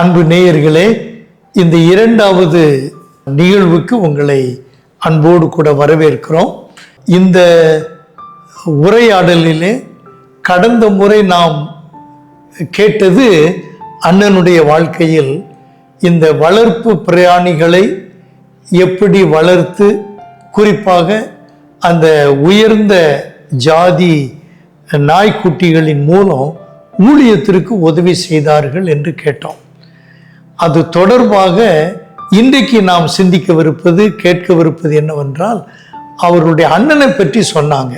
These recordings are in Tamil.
அன்பு நேயர்களே இந்த இரண்டாவது நிகழ்வுக்கு உங்களை அன்போடு கூட வரவேற்கிறோம். இந்த உரையாடலிலே கடந்த முறை நாம் கேட்டது அண்ணனுடைய வாழ்க்கையில் இந்த வளர்ப்பு பிரயாணிகளை எப்படி வளர்த்து குறிப்பாக அந்த உயர்ந்த ஜாதி நாய்க்குட்டிகளின் மூலம் ஊழியத்திற்கு உதவி செய்தார்கள் என்று கேட்டோம். அது தொடர்பாக இன்றைக்கு நாம் சிந்திக்கவிருப்பது கேட்கவிருப்பது என்னவென்றால் அவருடைய அண்ணனை பற்றி சொன்னாங்க.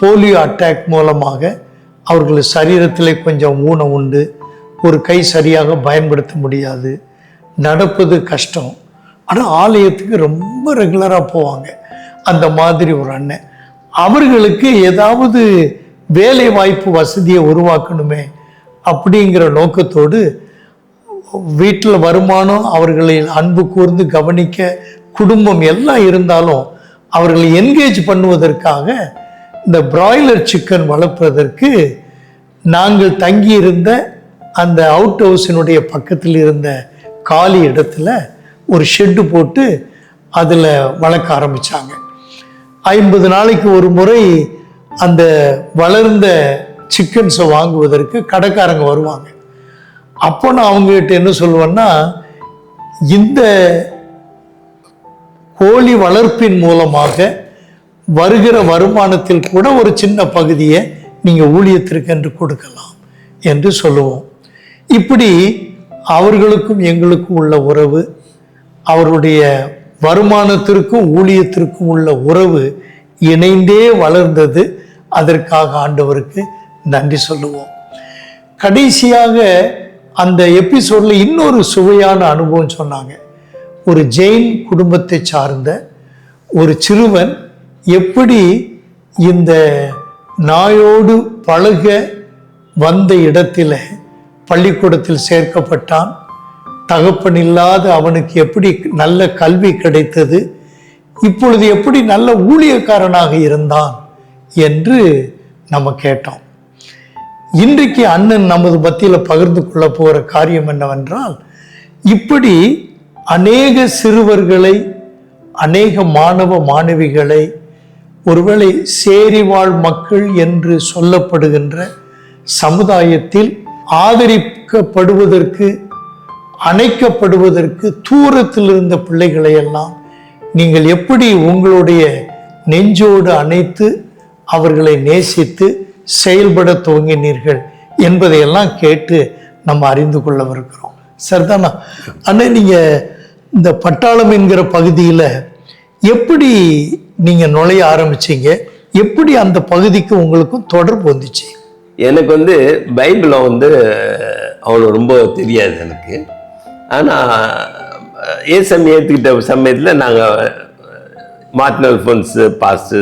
போலியோ அட்டாக் மூலமாக அவர்கள் சரீரத்தில் கொஞ்சம் ஊனம் உண்டு ஒரு கை சரியாக பயன்படுத்த முடியாது நடப்பது கஷ்டம். ஆனால் ஆலயத்துக்கு ரொம்ப ரெகுலராக போவாங்க. அந்த மாதிரி ஒரு அண்ணன். அவர்களுக்கு ஏதாவது வேலை வாய்ப்பு வசதியை உருவாக்கணுமே அப்படிங்கிற நோக்கத்தோடு வீட்டில் வருமானம் அவர்களை அன்பு கூர்ந்து கவனிக்க குடும்பம் எல்லாம் இருந்தாலும் அவர்களை என்கேஜ் பண்ணுவதற்காக இந்த பிராய்லர் சிக்கன் வளர்ப்பதற்கு நாங்கள் தங்கியிருந்த அந்த அவுட் ஹவுஸினுடைய பக்கத்தில் இருந்த காலி இடத்துல ஒரு ஷெட்டு போட்டு அதில் வளர்க்க ஆரம்பித்தாங்க ஐம்பது நாளைக்கு ஒரு முறை அந்த வளர்ந்த சிக்கன்ஸை வாங்குவதற்கு கடைக்காரங்க வருவாங்க. அப்போ நான் அவங்ககிட்ட என்ன சொல்லுவேன்னா இந்த கோழி வளர்ப்பின் மூலமாக வருகிற வருமானத்தில் கூட ஒரு சின்ன பகுதியை நீங்கள் ஊழியத்திற்கு என்று கொடுக்கலாம் என்று சொல்லுவோம். இப்படி அவர்களுக்கும் எங்களுக்கும் உள்ள உறவு அவருடைய வருமானத்திற்கும் ஊழியத்திற்கும் உள்ள உறவு இணைந்தே வளர்ந்தது. அதற்காக ஆண்டவருக்கு நன்றி சொல்லுவோம். கடைசியாக அந்த எபிசோடில் இன்னொரு சுவையான அனுபவம் சொன்னாங்க. ஒரு ஜெயின் குடும்பத்தை சார்ந்த ஒரு சிறுவன் எப்படி இந்த நாயோடு பழக வந்த இடத்தில் பள்ளிக்கூடத்தில் சேர்க்கப்பட்டான். தகப்பன் இல்லாத அவனுக்கு எப்படி நல்ல கல்வி கிடைத்தது. இப்பொழுது எப்படி நல்ல ஊழியக்காரனாக இருந்தான் என்று நம்ம கேட்டோம். இன்றைக்கு அண்ணன் நமது மத்தியில் பகிர்ந்து கொள்ள போகிற காரியம் என்னவென்றால் இப்படி அநேக சிறுவர்களை அநேக மாணவ மாணவிகளை ஒருவேளை சேரி வாழ் மக்கள் என்று சொல்லப்படுகின்ற சமுதாயத்தில் ஆதரிக்கப்படுவதற்கு அணைக்கப்படுவதற்கு தூரத்தில் இருந்த பிள்ளைகளை எல்லாம் நீங்கள் எப்படி உங்களுடைய நெஞ்சோடு அணைத்து அவர்களை நேசித்து செயல்பட துவங்கினீர்கள் என்பதையெல்லாம் கேட்டு நம்ம அறிந்து கொள்ளவிருக்கிறோம். சரிதானா? அண்ணே நீங்கள் இந்த பட்டாளம் என்கிற பகுதியில் எப்படி நீங்கள் நுழைய ஆரம்பிச்சீங்க? எப்படி அந்த பகுதிக்கு உங்களுக்கும் தொடர்பு வந்துச்சு? எனக்கு வந்து பைபிளை வந்து அவ்வளோ ரொம்ப தெரியாது எனக்கு. ஆனால் ஏசம் ஏற்றுக்கிட்ட சமயத்தில் நாங்கள் மார்டினல் ஃபோன்ஸு பாஸ்ட்டு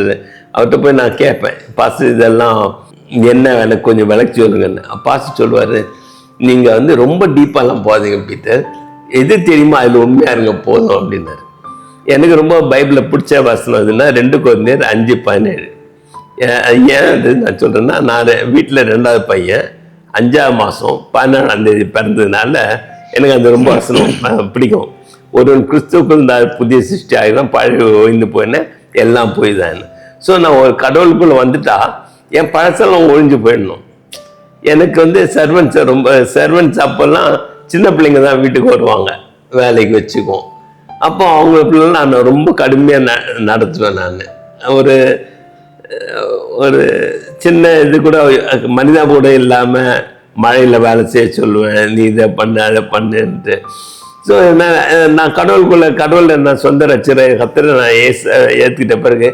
அவர்கிட்ட போய் நான் கேட்பேன். பாஸ்ட்டு இதெல்லாம் என்ன எனக்கு கொஞ்சம் விளக்கி சொல்லுங்கன்னு. பாஸ்ட் சொல்லுவார் நீங்கள் வந்து ரொம்ப டீப்பாலாம் போகாதீங்க பீட்டர். எது தெரியுமா? அதில் உண்மையாக இருங்க போதும் அப்படின்னாரு. எனக்கு ரொம்ப பைபிளில் பிடிச்ச வசனம் அதுன்னா ரெண்டு குழந்தையர் அஞ்சு பதினேழு. ஏன் ஏன் அது நான் சொல்கிறேன்னா நான் வீட்டில் ரெண்டாவது பையன் அஞ்சாவது மாதம் பதினேழாம் தேதி பிறந்ததுனால எனக்கு அந்த ரொம்ப வசனம் பிடிக்கும். ஒருவன் கிறிஸ்துவுக்குள் இந்த புதிய சிருஷ்டி ஆகிதான் பழைய ஓய்ந்து போயினேன் எல்லாம் போய் தான் ஸோ நான் ஒரு கடவுளுக்குள்ளே வந்துட்டா என் பழசெல்லாம் ஒழிஞ்சு போயிடணும். எனக்கு வந்து சர்வன்ஸ் ரொம்ப சர்வன்ஸ் அப்போல்லாம் சின்ன பிள்ளைங்க தான் வீட்டுக்கு வருவாங்க வேலைக்கு வச்சுக்குவோம் அப்போ அவங்க நான் ரொம்ப கடுமையாக ந நடத்துவேன் நான். ஒரு ஒரு சின்ன இது கூட மனிதா கூட இல்லாமல் மழையில் வேலை செய்ய சொல்லுவேன் நீ இதை பண்ணு அதை பண்ணுன்ட்டு. ஸோ நான் நான் கடவுளுக்குள்ளே கடவுளில் நான் சொந்த ரச்சரை கத்திர நான் ஏச ஏற்றுக்கிட்ட பிறகு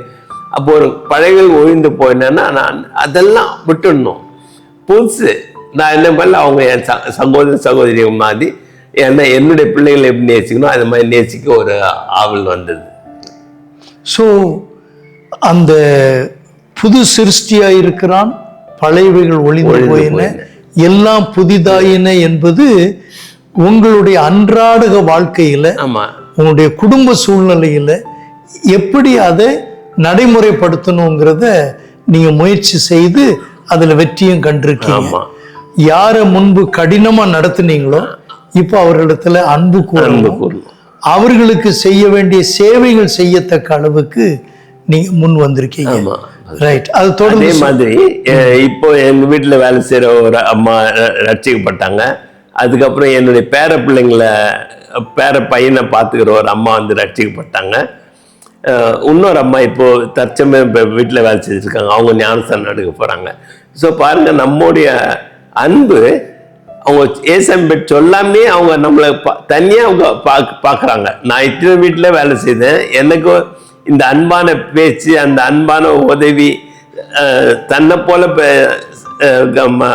அப்போ ஒரு பழைகள் ஒழிந்து போயினேன்னா நான் அதெல்லாம் விட்டுடணும். புதுசு. நான் என்ன பண்ணல அவங்க என் சகோதர சகோதரி மாதிரி என்ன என்னுடைய பிள்ளைகளை எப்படி நேசிக்கணும் அது மாதிரி நேசிக்க ஒரு ஆவல் வந்தது. ஸோ அந்த புது சிருஷ்டியா இருக்கிறான் பழையவைகள் ஒளிந்து போயின. எல்லாம் புதிதாயின என்பது உங்களுடைய அன்றாடக வாழ்க்கையில ஆமாம் உங்களுடைய குடும்ப சூழ்நிலையில எப்படி அதை நடைமுறைப்படுத்தணுங்கிறத நீங்க முயற்சி செய்து அதுல வெற்றியும் கண்டிருக்கீங்க. யாரை முன்பு கடினமா நடத்துனீங்களோ இப்போ அவர்களிடத்துல அன்பு கூறணும். கூறணும். அவர்களுக்கு செய்ய வேண்டிய சேவைகள் செய்யத்தக்க அளவுக்கு நீங்க முன் வந்திருக்கீங்க. ரைட் அது தொடர்ந்து மாதிரி இப்போ எங்க வீட்டுல வேலை செய்யற ஒரு அம்மா ரட்சிக்கப்பட்டாங்க அதுக்கப்புறம் என்னுடைய பேர பிள்ளைங்களை பேர பையனை பார்த்துக்கிற ஒரு அம்மா வந்து ரட்சிக்கப்பட்டாங்க இன்னொரு அம்மா இப்போ தற்சமே இப்போ வீட்டில் வேலை செஞ்சுருக்காங்க அவங்க ஞானஸ்தானம் நடக்க போகிறாங்க ஸோ பாருங்கள் நம்முடைய அன்பு அவங்க ஏசம்பெட் சொல்லாமே அவங்க நம்மளை பா- தனியாக அவங்க பார்க்க பார்க்குறாங்க நான் இத்தனை வீட்டில் வேலை செய்தேன். எனக்கு இந்த அன்பான பேச்சு அந்த அன்பான உதவி தன்னை போல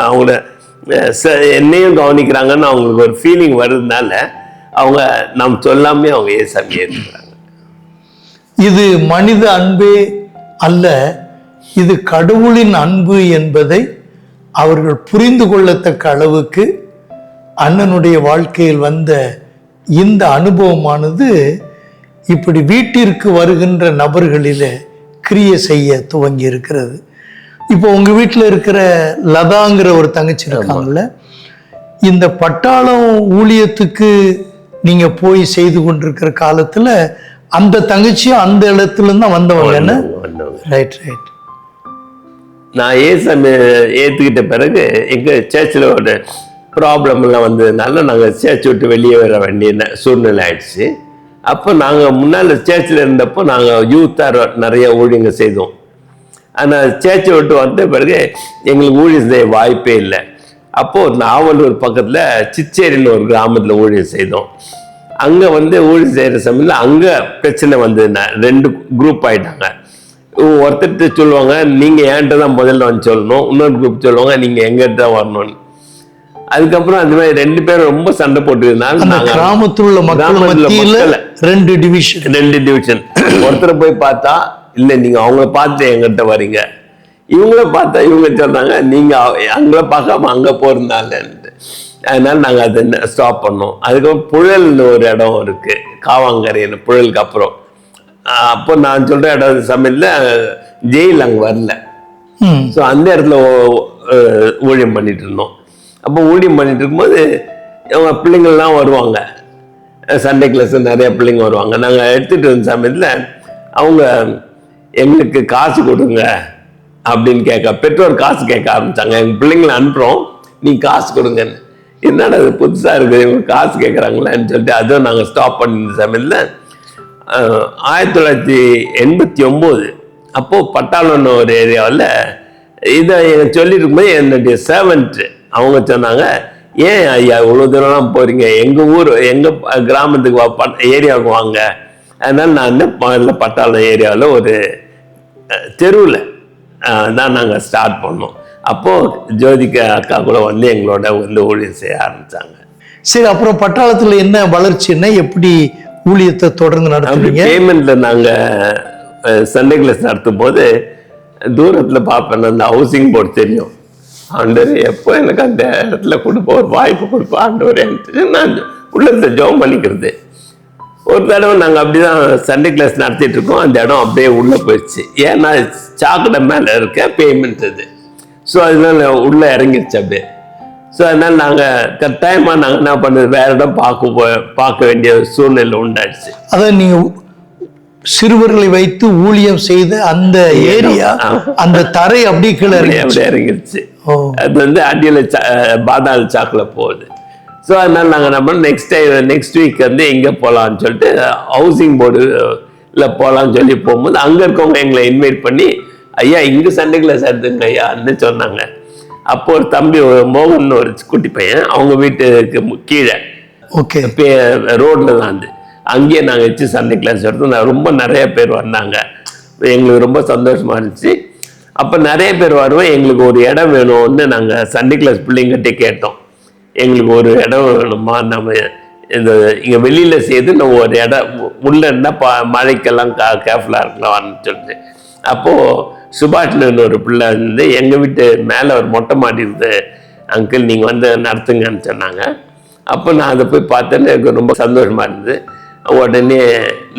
அவங்கள ச- என்னையும் கவனிக்கிறாங்கன்னு அவங்களுக்கு ஒரு ஃபீலிங் வர்றதுனால அவங்க நாம் சொல்லாமே அவங்க ஏசாமி ஏற்றுக்கிறாங்க இது மனித அன்பே அல்ல இது கடவுளின் அன்பு என்பதை அவர்கள் புரிந்து கொள்ளத்தக்க அளவுக்கு அண்ணனுடைய வாழ்க்கையில் வந்த இந்த அனுபவமானது இப்படி வீட்டிற்கு வருகின்ற நபர்களிலே கிரியை செய்ய துவங்கி இருக்கிறது இப்போ உங்க வீட்டில் இருக்கிற லதாங்கிற ஒரு தங்கச்சி இருக்காங்கல்ல இந்த பட்டாளம் ஊழியத்துக்கு நீங்க போய் செய்து கொண்டிருக்கிற காலத்துல அந்த தங்கச்சியும் அந்த இடத்துல இருந்து தான் வந்தவங்க என்ன? வந்தவங்க. ரைட் ரைட் நான் ஏசாமி ஏற்றுக்கிட்ட பிறகு எங்கள் சர்ச்சில் ஒரு ப்ராப்ளம் எல்லாம் வந்ததுனால நாங்கள் சர்ச் விட்டு வெளியே வர வேண்டிய சூழ்நிலை ஆயிடுச்சு. அப்போ நாங்கள் முன்னால் சர்ச்சில் இருந்தப்போ நாங்கள் யூத்தாக நிறைய ஊழியங்க செய்தோம். ஆனால் சர்ச்சை விட்டு வந்த பிறகு எங்களுக்கு ஊழியம் செய்ய வாய்ப்பே இல்லை. அப்போது நாவலூர் பக்கத்தில் சிச்சேரின்னு ஒரு கிராமத்தில் ஊழியம் செய்தோம். அங்கே வந்து ஊழியம் செய்கிற சமயத்தில் அங்கே பிரச்சனை வந்ததுன்னா ரெண்டு குரூப் ஆயிட்டாங்க. ஒருத்தர்கிட்ட சொல்லுவாங்க நீங்கள் என்கிட்ட தான் முதல்ல வந்து சொல்லணும். இன்னொரு குரூப் சொல்லுவாங்க நீங்கள் எங்கிட்ட தான் வரணும்னு. அதுக்கப்புறம் அந்த மாதிரி ரெண்டு பேரும் ரொம்ப சண்டை நாங்கள் கிராமத்தில் உள்ள மக்கள் ரெண்டு டிவிஷன் ரெண்டு டிவிஷன் ஒருத்தரை போய் பார்த்தா இல்ல நீங்க அவங்கள பார்த்து எங்கிட்ட வரீங்க. இவங்கள பார்த்தா இவங்க சொல்றாங்க நீங்க அவ- அங்கள பார்க்காம அங்க போறதுனாலன்ட்டு அதனால நாங்க அதை ஸ்டாப் பண்ணோம். அதுக்கப்புறம் புழல்னு ஒரு இடம் இருக்கு. காவாங்கரைன்னு புழலுக்கு அப்புறம். அப்போ நான் சொல்ற இடம் சமயத்துல ஜெயில் அங்க வரல. ஸோ அந்த இடத்துல ஊழியம் பண்ணிட்டு இருந்தோம். அப்போ ஊழியம் பண்ணிட்டு இருக்கும்போது அவங்க பிள்ளைங்கள்லாம் வருவாங்க. சண்டே கிளாஸ் நிறைய பிள்ளைங்க வருவாங்க. நாங்கள் எடுத்துகிட்டு இருந்த சமயத்தில் அவங்க எங்களுக்கு காசு கொடுங்க அப்படின்னு கேட்க பெற்றோர் காசு கேட்க ஆரம்பிச்சாங்க. எங்கள் பிள்ளைங்களை அனுப்புகிறோம் நீ காசு கொடுங்கன்னு. என்னடா இது புதுசாக இருக்குது? இவங்க காசு கேட்குறாங்களேன்னு சொல்லிட்டு அதுவும் நாங்கள் ஸ்டாப் பண்ணியிருந்த சமயத்தில் ஆயிரத்தி தொள்ளாயிரத்தி எண்பத்தி ஒம்பது அப்போது பட்டாளம்னு ஒரு ஏரியாவில் இதை எனக்கு சொல்லிட்டு என்னுடைய சேவன்ட்டு அவங்க சொன்னாங்க ஏன் ஐயா இவ்வளோ தூரம்லாம் போகிறீங்க எங்கள் ஊர் எங்கள் கிராமத்துக்கு வா பட் ஏரியாவுக்கு வாங்க. அதனால் நான் வந்து முதல்ல பட்டாளம் ஏரியாவில் ஒரு தெருவில் தான் நாங்கள் ஸ்டார்ட் பண்ணோம். அப்போது ஜோதிகா அக்கா கூட வந்து எங்களோட வந்து ஊழியம் செய்ய ஆரம்பித்தாங்க சரி அப்புறம் பட்டாளத்துல என்ன வளர்ச்சின்னா எப்படி ஊழியத்தை தொடர்ந்து அப்படி நடத்துறீங்க? பேமெண்ட்ல நாங்க சண்டே கிளாஸ் நடத்தும் போது தூரத்துல பார்ப்பேன் அந்த ஹவுசிங் போர்டு தெரியும். ஆண்டவர் எப்போ எனக்கு அந்த இடத்துல கொடுப்ப ஒரு வாய்ப்பு கொடுப்பா ஆண்டவர் நான் உள்ளத்துல ஜெபம் பண்ணிக்கிறது. ஒரு தடவை நாங்கள் அப்படிதான் சண்டே கிளாஸ் நடத்திட்டு இருக்கோம் அந்த இடம் அப்படியே உள்ள போயிடுச்சு. ஏன்னா சாக்கடை மேலே இருக்க பேமெண்ட் இது. ஸோ அதனால உள்ள இறங்கிருச்சு அப்படியே. ஸோ அதனால நாங்கள் கட்டாயமாக நாங்கள் என்ன பண்ணது? வேற இடம் பார்க்க போ பார்க்க வேண்டிய சூழ்நிலை உண்டாயிடுச்சு அதான் நீங்க சிறுவர்களை வைத்து ஊழியம் செய்த அந்த ஏரியா அந்த தரை அப்படியே கீழே அப்படியே இறங்கிடுச்சு. அது வந்து அடியில் பாதாள சாக்கில் போகுது. ஸோ அதனால நாங்கள் நம்ம நெக்ஸ்ட் டைம் நெக்ஸ்ட் வீக் வந்து எங்கே போகலான்னு சொல்லிட்டு ஹவுசிங் போர்டு இல்லை போகலான்னு சொல்லி போகும்போது அங்கே இருக்கவங்க எங்களை இன்வைட் பண்ணி ஐயா இங்கே சண்டே கிளாஸ் எடுத்துங்க ஐயான்னு சொன்னாங்க. அப்போ ஒரு தம்பி ஒரு மோகன் ஒரு குட்டி பையன் அவங்க வீட்டுக்கு கீழே. ஓகே. ரோட்ல தான் அது. அங்கேயே நாங்கள் வச்சு சண்டே கிளாஸ் எடுத்தோம். ரொம்ப நிறைய பேர் வந்தாங்க. எங்களுக்கு ரொம்ப சந்தோஷமா இருந்துச்சு. அப்போ நிறைய பேர் வருவோம் எங்களுக்கு ஒரு இடம் வேணும்னு நாங்கள் சண்டே கிளாஸ் பிள்ளைங்கிட்டே கேட்டோம். எங்களுக்கு ஒரு இடம் வேணுமா? நம்ம இந்த இங்கே வெளியில் செய்து நம்ம ஒரு இடம் உள்ள இருந்தால் பா மழைக்கெல்லாம் கா கேர்ஃபுல்லாக இருக்கலாம்னு சொல்லிட்டு. அப்போது சுபாஷ்னு ஒரு பிள்ளை வந்து எங்கள் வீட்டு மேலே ஒரு மொட்டை மாடி இருந்து அங்கிள் நீங்கள் வந்து நடத்துங்கன்னு சொன்னாங்க. அப்போ நான் அதை போய் பார்த்தேன்னு எனக்கு ரொம்ப சந்தோஷமாக இருந்தது. உடனே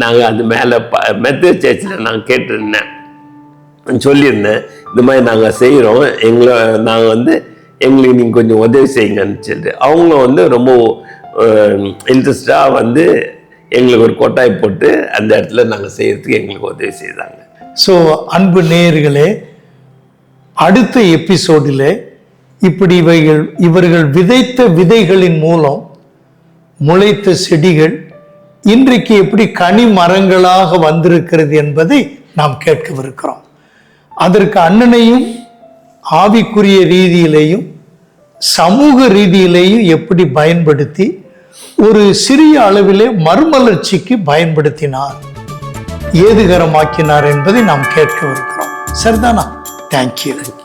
நாங்கள் அது மேலே ப மெத்தட் சர்ச்சில் நான் கேட்டிருந்தேன். சொல்லியிருந்தேன் இந்த மாதிரி நாங்கள் செய்கிறோம் எங்களை நாங்கள் வந்து எங்களுக்கு நீங்கள் கொஞ்சம் உதவி செய்யுங்கன்னு சொல்லிட்டு. அவங்களும் வந்து ரொம்ப இன்ட்ரெஸ்டாக வந்து எங்களுக்கு ஒரு கொட்டாய் போட்டு அந்த இடத்துல நாங்கள் செய்கிறதுக்கு எங்களுக்கு உதவி செய்தாங்க. ஸோ அன்பு நேயர்களே அடுத்த எபிசோடில் இப்படி இவைகள் இவர்கள் விதைத்த விதைகளின் மூலம் முளைத்த செடிகள் இன்றைக்கு எப்படி கனி மரங்களாக வந்திருக்கிறது என்பதை நாம் கேட்கவிருக்கிறோம். அதற்கு அண்ணனையும் ஆவிக்குரிய ரீதியிலேயும் சமூக ரீதியிலேயும் எப்படி பயன்படுத்தி ஒரு சிறிய அளவிலே மறுமலர்ச்சிக்கு பயன்படுத்தினார். ஏதுகரமாக்கினார் என்பதை நாம் கேட்கவிருக்கிறோம். சரிதானா? தேங்க்யூ